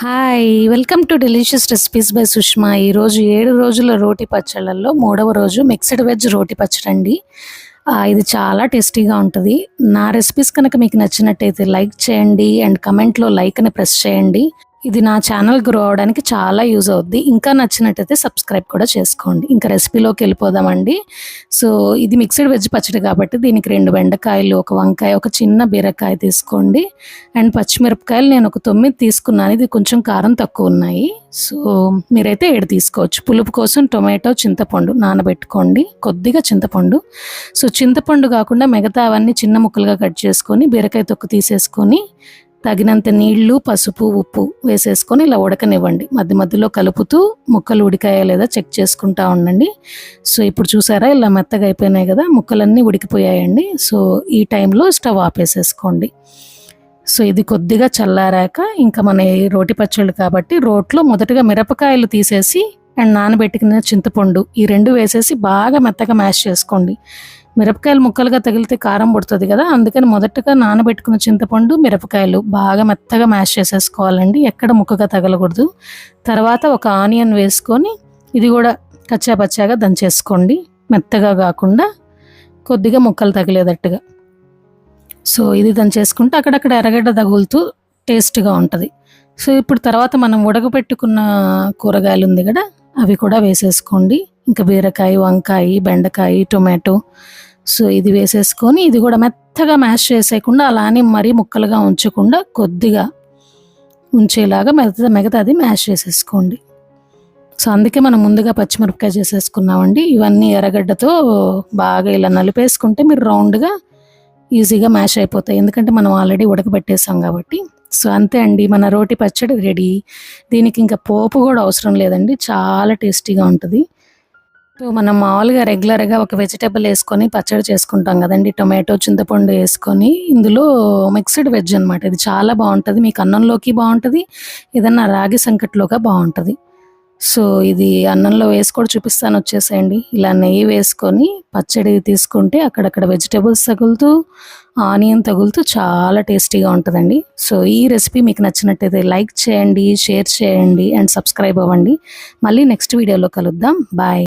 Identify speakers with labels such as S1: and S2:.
S1: Hi welcome to delicious recipes by Sushma ఈరోజు ఏడు రోజుల రోటి పచ్చళ్ళల్లో మూడవ రోజు మిక్స్డ్ వెజ్ రోటి పచ్చడి అండి ఇది చాలా టేస్టీగా ఉంటుంది. నా రెసిపీస్ కనుక మీకు నచ్చినట్టయితే లైక్ చేయండి అండ్ కమెంట్లో లైక్ అని ప్రెస్ చేయండి. ఇది నా ఛానల్ గ్రో అవడానికి చాలా యూజ్ అవుద్ది. ఇంకా నచ్చినట్టయితే సబ్స్క్రైబ్ కూడా చేసుకోండి. ఇంకా రెసిపీలోకి వెళ్ళిపోదామండి. సో ఇది మిక్స్డ్ వెజ్ పచ్చడి కాబట్టి దీనికి రెండు బెండకాయలు ఒక వంకాయ ఒక చిన్న బీరకాయ తీసుకోండి. అండ్ పచ్చిమిరపకాయలు నేను ఒక తొమ్మిది తీసుకున్నాను. ఇది కొంచెం కారం తక్కువ ఉన్నాయి. సో మీరైతే ఏడు తీసుకోవచ్చు. పులుపు కోసం టొమాటో చింతపండు నానబెట్టుకోండి. కొద్దిగా చింతపండు. సో చింతపండు కాకుండా మిగతా అవన్నీ చిన్న ముక్కలుగా కట్ చేసుకొని బీరకాయ తొక్కు తీసేసుకొని తగినంత నీళ్ళు పసుపు ఉప్పు వేసేసుకొని ఇలా ఉడకనివ్వండి. మధ్య మధ్యలో కలుపుతూ ముక్కలు ఉడికాయా లేదా చెక్ చేసుకుంటా ఉండండి. సో ఇప్పుడు చూసారా ఇలా మెత్తగా అయిపోయినాయి కదా ముక్కలన్నీ ఉడికిపోయాయండి. సో ఈ టైంలో స్టవ్ ఆపేసేసుకోండి. సో ఇది కొద్దిగా చల్లారాక ఇంకా మన రోటి పచ్చళ్ళు కాబట్టి రోట్లో మొదటగా మిరపకాయలు తీసేసి అండ్ నానబెట్టుకున్న చింతపండు ఈ రెండు వేసేసి బాగా మెత్తగా మ్యాష్ చేసుకోండి. మిరపకాయలు ముక్కలుగా తగిలితే కారం పుడుతుంది కదా అందుకని మొదటగా నానబెట్టుకున్న చింతపండు మిరపకాయలు బాగా మెత్తగా మ్యాష్ చేసేసుకోవాలండి. ఎక్కడ ముక్కగా తగలకూడదు. తర్వాత ఒక ఆనియన్ వేసుకొని ఇది కూడా కచ్చాపచ్చాగా దంచేసుకోండి. మెత్తగా కాకుండా కొద్దిగా ముక్కలు తగిలేదట్టుగా సో ఇది దంచేసుకుంటే అక్కడక్కడ ఎర్రగడ్డ తగులుతూ టేస్ట్గా ఉంటుంది. సో ఇప్పుడు తర్వాత మనం ఉడకబెట్టుకున్న కూరగాయలు ఉంది కదా అవి కూడా వేసేసుకోండి. ఇంకా బీరకాయ వంకాయ బెండకాయ టొమాటో సో ఇది వేసేసుకొని ఇది కూడా మెత్తగా మ్యాష్ చేసేయకుండా అలానే మరీ ముక్కలుగా ఉంచకుండా కొద్దిగా ఉంచేలాగా మిగతా మిగతాది మ్యాష్ చేసేసుకోండి. సో అందుకే మనం ముందుగా పచ్చిమిరపకాయ చేసేసుకున్నామండి. ఇవన్నీ ఎర్రగడ్డతో బాగా ఇలా నలిపేసుకుంటే మీరు రౌండ్గా ఈజీగా మ్యాష్ అయిపోతాయి. ఎందుకంటే మనం ఆల్రెడీ ఉడకబెట్టేసాం కాబట్టి. సో అంతే అండి మన రోటి పచ్చడి రెడీ. దీనికి ఇంకా పోపు కూడా అవసరం లేదండి చాలా టేస్టీగా ఉంటుంది. సో మనం మామూలుగా రెగ్యులర్గా ఒక వెజిటేబుల్ వేసుకొని పచ్చడి చేసుకుంటాం కదండి. టొమాటో చింతపండు వేసుకొని ఇందులో మిక్స్డ్ వెజ్ అనమాట ఇది చాలా బాగుంటుంది. మీకు అన్నంలోకి బాగుంటుంది ఏదన్నా రాగి సంకట్లోగా బాగుంటుంది. సో ఇది అన్నంలో వేసి కూడా చూపిస్తాను వచ్చేసేయండి. ఇలా నెయ్యి వేసుకొని పచ్చడి తీసుకుంటే అక్కడక్కడ వెజిటేబుల్స్ తగులుతూ ఆనియన్ తగులుతూ చాలా టేస్టీగా ఉంటుందండి. సో ఈ రెసిపీ మీకు నచ్చినట్టయితే లైక్ చేయండి షేర్ చేయండి అండ్ సబ్స్క్రైబ్ అవ్వండి. మళ్ళీ నెక్స్ట్ వీడియోలో కలుద్దాం. బాయ్.